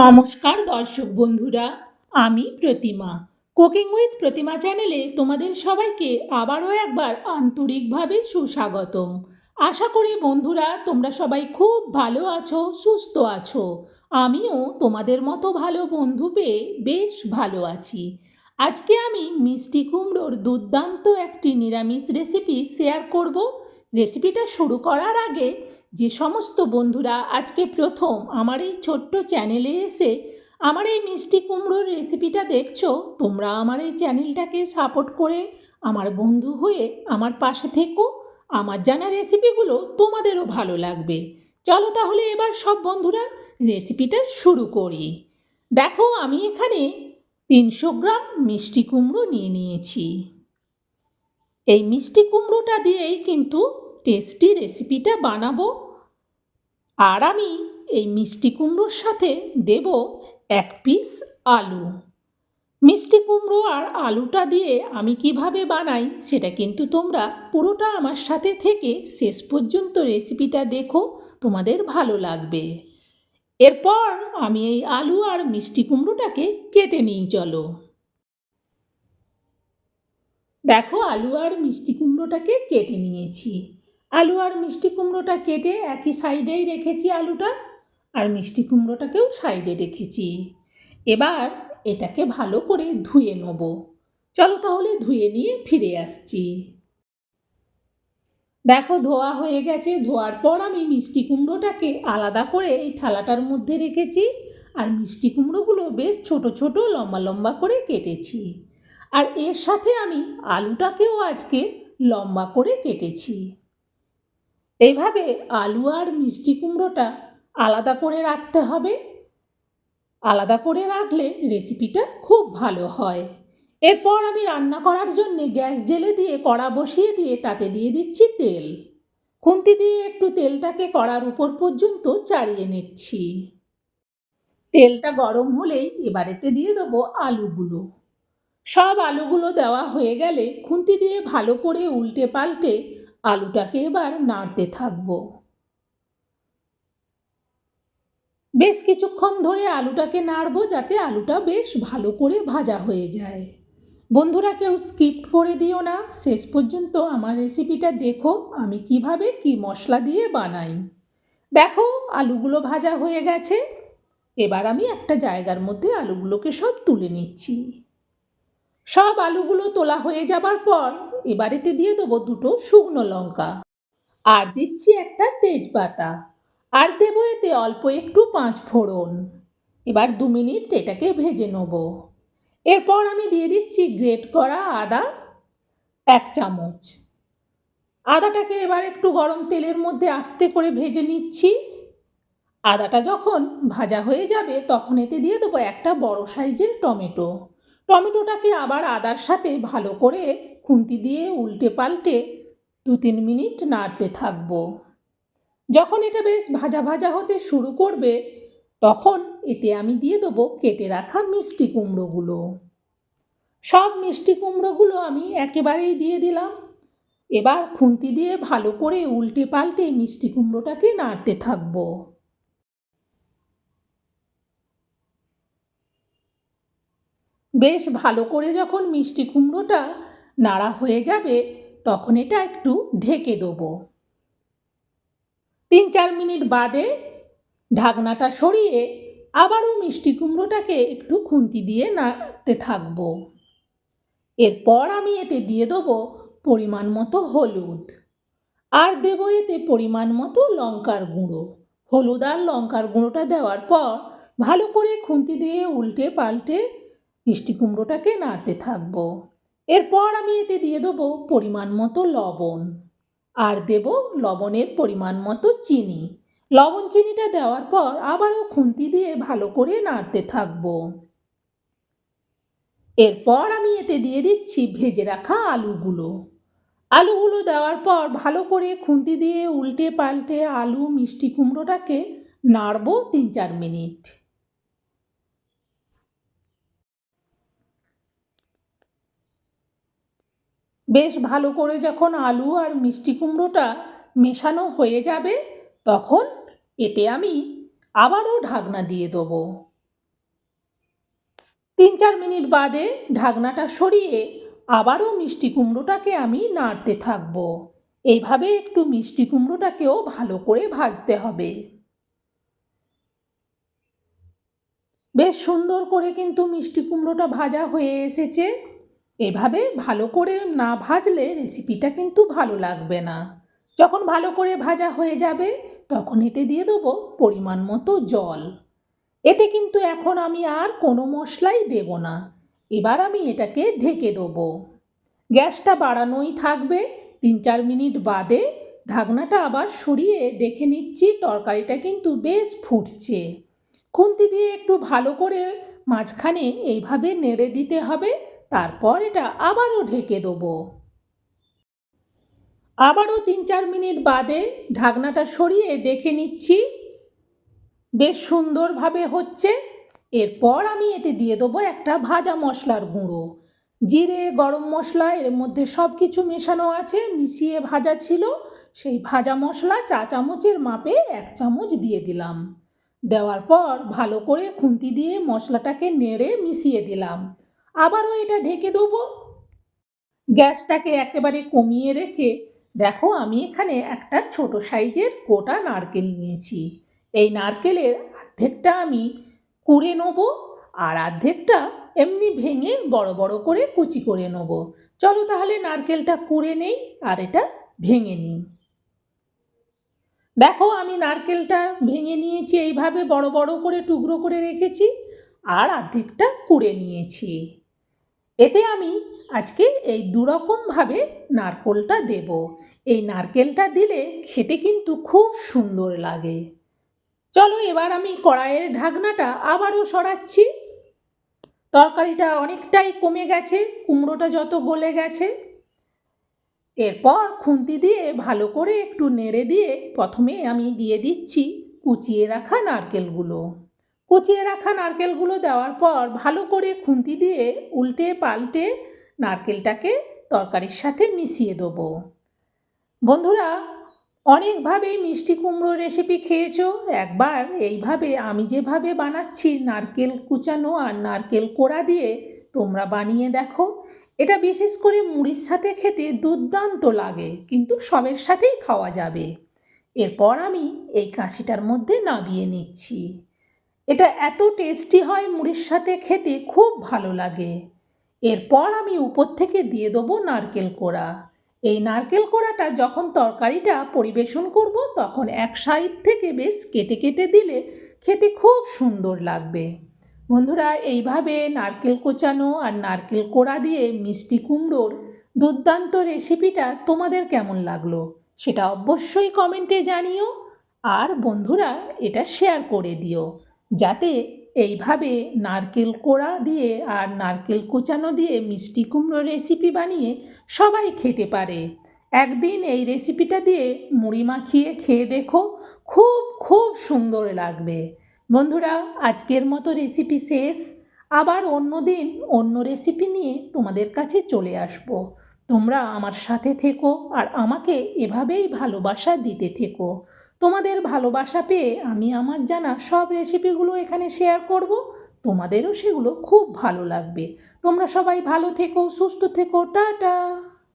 নমস্কার দর্শক বন্ধুরা, আমি প্রতিমা। কুকিং উইথ প্রতিমা চ্যানেলে তোমাদের সবাইকে আবারও একবার আন্তরিকভাবে সুস্বাগতম। আশা করি বন্ধুরা, তোমরা সবাই খুব ভালো আছো, সুস্থ আছো। আমিও তোমাদের মতো ভালো বন্ধু পেয়ে বেশ ভালো আছি। আজকে আমি মিষ্টি কুমড়োর দুর্দান্ত একটি নিরামিষ রেসিপি শেয়ার করব। রেসিপিটা শুরু করার আগে যে সমস্ত বন্ধুরা আজকে প্রথম আমার এই ছোট্ট চ্যানেলে এসে আমার এই মিষ্টি কুমড়োর রেসিপিটা দেখছ, তোমরা আমার এই চ্যানেলটাকে সাপোর্ট করে আমার বন্ধু হয়ে আমার পাশে থেকো। আমার জানা রেসিপিগুলো তোমাদেরও ভালো লাগবে। চলো তাহলে এবার সব বন্ধুরা রেসিপিটা শুরু করি। দেখো, আমি এখানে তিনশো গ্রাম মিষ্টি কুমড়ো নিয়ে নিয়েছি। এই মিষ্টি কুমড়োটা দিয়েই কিন্তু টেস্টি রেসিপিটা বানাবো। আর আমি এই মিষ্টি কুমড়োর সাথে দেব এক পিস আলু। মিষ্টি কুমড়ো আর আলুটা দিয়ে আমি কীভাবে বানাই সেটা কিন্তু তোমরা পুরোটা আমার সাথে থেকে শেষ পর্যন্ত রেসিপিটা দেখো, তোমাদের ভালো লাগবে। এরপর আমি এই আলু আর মিষ্টি কুমড়োটাকে কেটে নিই, চলো। দেখো, আলু আর মিষ্টি কুমড়োটাকে কেটে নিয়েছি। আলু আর মিষ্টি কুমড়োটা কেটে একই সাইডেই রেখেছি আলুটা, আর মিষ্টি কুমড়োটাকেও সাইডে রেখেছি। এবার এটাকে ভালো করে ধুয়ে নেব। চলো তাহলে ধুয়ে নিয়ে ফিরে আসছি। দেখো, ধোয়া হয়ে গেছে। ধোয়ার পর আমি মিষ্টি কুমড়োটাকে আলাদা করে এই থালাটার মধ্যে রেখেছি, আর মিষ্টি কুমড়োগুলো বেশ ছোট ছোট, লম্বা লম্বা করে কেটেছি। আর এর সাথে আমি আলুটাকেও আজকে লম্বা করে কেটেছি। এইভাবে আলু আর মিষ্টি কুমড়োটা আলাদা করে রাখতে হবে। আলাদা করে রাখলে রেসিপিটা খুব ভালো হয়। এরপর আমি রান্না করার জন্য গ্যাস জেলে দিয়ে কড়া বসিয়ে দিয়ে তাতে দিয়ে দিচ্ছি তেল। খুন্তি দিয়ে একটু তেলটাকে কড়ার উপর পর্যন্ত চাড়িয়ে নিচ্ছি। তেলটা গরম হলেই এবারেতে দিয়ে দেবো আলুগুলো। সব আলুগুলো দেওয়া হয়ে গেলে খুন্তি দিয়ে ভালো করে উল্টে পাল্টে আলুটাকে এবার নাড়তে থাকব। বেশ কিছুক্ষণ ধরে আলুটাকে নাড়বো যাতে আলুটা বেশ ভালো করে ভাজা হয়ে যায়। বন্ধুরা, কেউ স্কিপ করে দিও না। শেষ পর্যন্ত আমার রেসিপিটা দেখো, আমি কীভাবে কি মশলা দিয়ে বানাই। দেখো, আলুগুলো ভাজা হয়ে গেছে। এবার আমি একটা জায়গার মধ্যে আলুগুলোকে সব তুলে নিচ্ছি। সব আলুগুলো তোলা হয়ে যাবার পর এবারেতে দিয়ে দেবো দুটো শুকনো লঙ্কা। আর দিচ্ছি একটা তেজপাতা। আর দেবো এতে অল্প একটু পাঁচ ফোড়ন। এবার দু মিনিট এটাকে ভেজে নেব। এরপর আমি দিয়ে দিচ্ছি গ্রেট করা আদা এক চামচ। আদাটাকে এবার একটু গরম তেলের মধ্যে আস্তে করে ভেজে নিচ্ছি। আদাটা যখন ভাজা হয়ে যাবে তখন এতে দিয়ে দেবো একটা বড় সাইজের টমেটো। টমেটোটাকে আবার আদার সাথে ভালো করে খুন্তি দিয়ে উল্টে পাল্টে দু তিন মিনিট নাড়তে থাকব। যখন এটা বেশ ভাজা ভাজা হতে শুরু করবে, তখন এতে আমি দিয়ে দেবো কেটে রাখা মিষ্টি কুমড়োগুলো। সব মিষ্টি কুমড়োগুলো আমি একেবারেই দিয়ে দিলাম। এবার খুন্তি দিয়ে ভালো করে উল্টে পাল্টে মিষ্টি কুমড়োটাকে নাড়তে থাকব। বেশ ভালো করে যখন মিষ্টি কুমড়োটা নাড়া হয়ে যাবে, তখন এটা একটু ঢেকে দেবো। তিন চার মিনিট বাদে ঢাকনাটা সরিয়ে আবারও মিষ্টি কুমড়োটাকে একটু খুন্তি দিয়ে নাড়তে থাকব। এরপর আমি এতে দিয়ে দেবো পরিমাণ মতো হলুদ। আর দেবো এতে পরিমাণ মতো লঙ্কার গুঁড়ো। হলুদ আর লঙ্কার গুঁড়োটা দেওয়ার পর ভালো করে খুন্তি দিয়ে উল্টে পাল্টে মিষ্টি কুমড়োটাকে নাড়তে থাকব। এরপর আমি এতে দিয়ে দেবো পরিমাণ মতো লবণ। আর দেব লবণের পরিমাণ মতো চিনি। লবণ চিনিটা দেওয়ার পর আবারও খুন্তি দিয়ে ভালো করে নাড়তে থাকব। এরপর আমি এতে দিয়ে দিচ্ছি ভেজে রাখা আলুগুলো। আলুগুলো দেওয়ার পর ভালো করে খুন্তি দিয়ে উল্টে পাল্টে আলু মিষ্টি কুমড়োটাকে নাড়বো তিন চার মিনিট। বেশ ভালো করে যখন আলু আর মিষ্টি কুমড়োটা মেশানো হয়ে যাবে, তখন এতে আমি আবারও ঢাকনা দিয়ে দেবো। তিন চার মিনিট বাদে ঢাকনাটা সরিয়ে আবারও মিষ্টি কুমড়োটাকে আমি নাড়তে থাকব। এইভাবে একটু মিষ্টি কুমড়োটাকেও ভালো করে ভাজতে হবে। বেশ সুন্দর করে কিন্তু মিষ্টি কুমড়োটা ভাজা হয়ে এসেছে। এভাবে ভালো করে না ভাজলে রেসিপিটা কিন্তু ভালো লাগবে না। যখন ভালো করে ভাজা হয়ে যাবে, তখন এতে দিয়ে দেবো পরিমাণ মতো জল। এতে কিন্তু এখন আমি আর কোনো মশলাই দেব না। এবার আমি এটাকে ঢেকে দেবো। গ্যাসটা বাড়ানোই থাকবে। তিন চার মিনিট বাদে ঢাকনাটা আবার সরিয়ে দেখে নিচ্ছি তরকারিটা কিন্তু বেশ ফুটছে। খুন্তি দিয়ে একটু ভালো করে মাঝখানে এইভাবে নেড়ে দিতে হবে। তারপর এটা আবারও ঢেকে দেবো। আবারও তিন চার মিনিট বাদে ঢাকনাটা সরিয়ে দেখে নিচ্ছি। বেশ সুন্দরভাবে হচ্ছে। এরপর আমি এতে দিয়ে দেবো একটা ভাজা মশলার গুঁড়ো। জিরে, গরম মশলা, এর মধ্যে সব কিছু মেশানো আছে, মিশিয়ে ভাজা ছিল। সেই ভাজা মশলা চা চামচের মাপে এক চামচ দিয়ে দিলাম। দেওয়ার পর ভালো করে খুন্তি দিয়ে মশলাটাকে নেড়ে মিশিয়ে দিলাম। আবারও এটা ঢেকে দেবো। গ্যাসটাকে একেবারে কমিয়ে রেখে, দেখো আমি এখানে একটা ছোট সাইজের গোটা নারকেল নিয়েছি। এই নারকেলের অর্ধেকটা আমি কুড়ে নেব আর অর্ধেকটা এমনি ভেঙে বড় বড় করে কুচি করে নেব। চলো তাহলে নারকেলটা কুড়ে নেই আর এটা ভেঙে নিই। দেখো আমি নারকেলটা ভেঙে নিয়েছি, এইভাবে বড় বড় করে টুকরো করে রেখেছি আর অর্ধেকটা কুড়ে নিয়েছি। এতে আমি আজকে এই দুরকমভাবে নারকোলটা দেব। এই নারকেলটা দিলে খেতে কিন্তু খুব সুন্দর লাগে। চলো এবার আমি কড়াইয়ের ঢাকনাটা আবারও সরাচ্ছি। তরকারিটা অনেকটাই কমে গেছে, কুমড়োটা যত গলে গেছে। এরপর খুন্তি দিয়ে ভালো করে একটু নেড়ে দিয়ে প্রথমে আমি দিয়ে দিচ্ছি কুচিয়ে রাখা নারকেলগুলো। কুচিয়ে রাখা নারকেলগুলো দেওয়ার পর ভালো করে খুন্তি দিয়ে উল্টে পাল্টে নারকেলটাকে তরকারির সাথে মিশিয়ে দেবো। বন্ধুরা, অনেকভাবেই মিষ্টি কুমড়ো রেসিপি খেয়েছো। একবার এইভাবে আমি যেভাবে বানাচ্ছি নারকেল কুচানো আর নারকেল কোড়া দিয়ে তোমরা বানিয়ে দেখো। এটা বিশেষ করে মুড়ির সাথে খেতে দুর্দান্ত লাগে, কিন্তু সবের সাথেই খাওয়া যাবে। এরপর আমি এই কাশিটার মধ্যে নাবিয়ে নিচ্ছি। এটা এত টেস্টি হয় মুড়ির সাথে খেতে খুব ভালো লাগে। এরপর আমি উপর থেকে দিয়ে দেবো নারকেল কোড়া। এই নারকেল কোড়াটা যখন তরকারিটা পরিবেশন করব, তখন এক সাইড থেকে বেশ কেটে কেটে দিলে খেতে খুব সুন্দর লাগবে। বন্ধুরা, এইভাবে নারকেল কোচানো আর নারকেল কোড়া দিয়ে মিষ্টি কুমড়োর দুর্দান্ত রেসিপিটা তোমাদের কেমন লাগল, সেটা অবশ্যই কমেন্টে জানিও। আর বন্ধুরা, এটা শেয়ার করে দিও। যাতে এইভাবে নারকেল কোড়া দিয়ে আর নারকেল কুচানো দিয়ে মিষ্টি কুমড়ো রেসিপি বানিয়ে সবাই খেতে পারে। একদিন এই রেসিপিটা দিয়ে মুড়ি মাখিয়ে খেয়ে দেখো, খুব খুব সুন্দর লাগবে। বন্ধুরা, আজকের মতো রেসিপি শেষ। আবার অন্য দিন অন্য রেসিপি নিয়ে তোমাদের কাছে চলে আসব। তোমরা আমার সাথে থেকো আর আমাকে এভাবেই ভালোবাসা দিতে থেকো। তোমাদের ভালোবাসা পেয়ে আমি আমার জানা সব রেসিপিগুলো এখানে শেয়ার করব। তোমাদেরও সেগুলো খুব ভালো লাগবে। তোমরা সবাই ভালো থেকো, সুস্থ থেকো, টাটা!